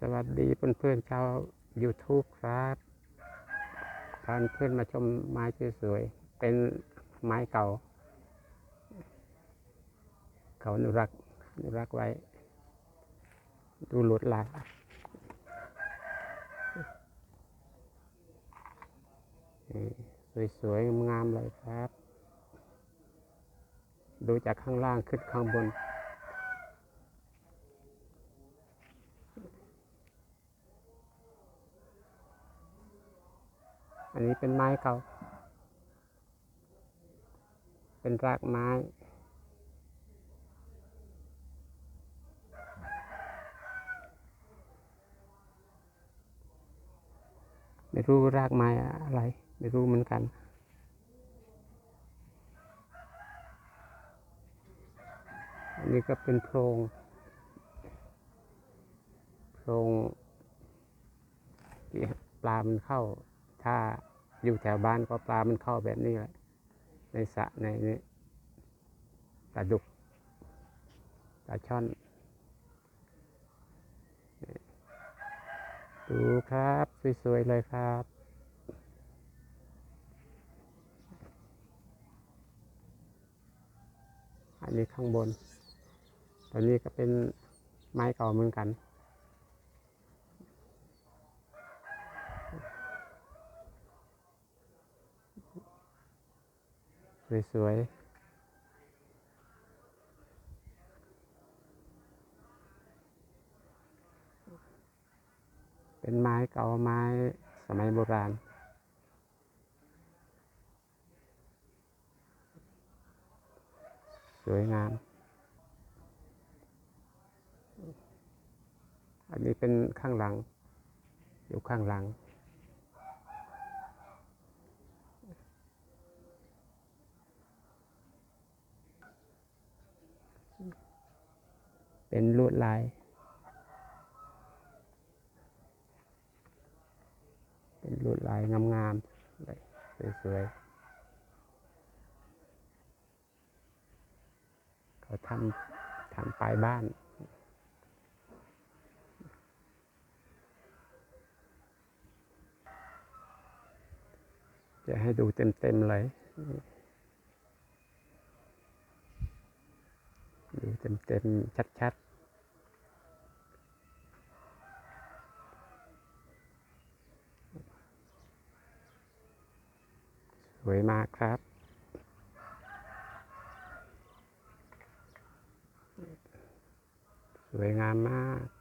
สวัสดีเพื่อนๆชาว YouTube ครับพาเพื่อนมาชมไม้สวยๆเป็นไม้เก่า เขาอนุรักษ์อนุรักษ์ไว้ ดูหลวดลายสวยๆงามเลยครับ ดูจากข้างล่างขึ้นข้างบน อันนี้เป็นไม้เก่าเป็นรากไม้ ไม่รู้รากไม้อะไร ไม่รู้เหมือนกันอันนี้ก็เป็นโพรงโพรงที่ปลามันเข้า ถ้าอยู่แถวบ้านก็ปลามันเข้าแบบนี้แหละ ในสระในนี้ปลาดุกปลาช่อน ดูครับ สวย ๆ เลยครับอันนี้ข้างบน ตัวนี้ก็เป็นไม้เก่าเหมือนกัน สวยๆ เป็นไม้เก่าไม้สมัยโบราณสวยงาม อันนี้เป็นข้างหลัง อยู่ข้างหลัง เป็นลวดลาย เป็นลวดลายงามๆเลยสวยๆเขาทำทำปลายบ้านจะให้ดูเต็มๆเลย ดูเต็มๆ ชัดๆสวยมากครับ สวยงามมาก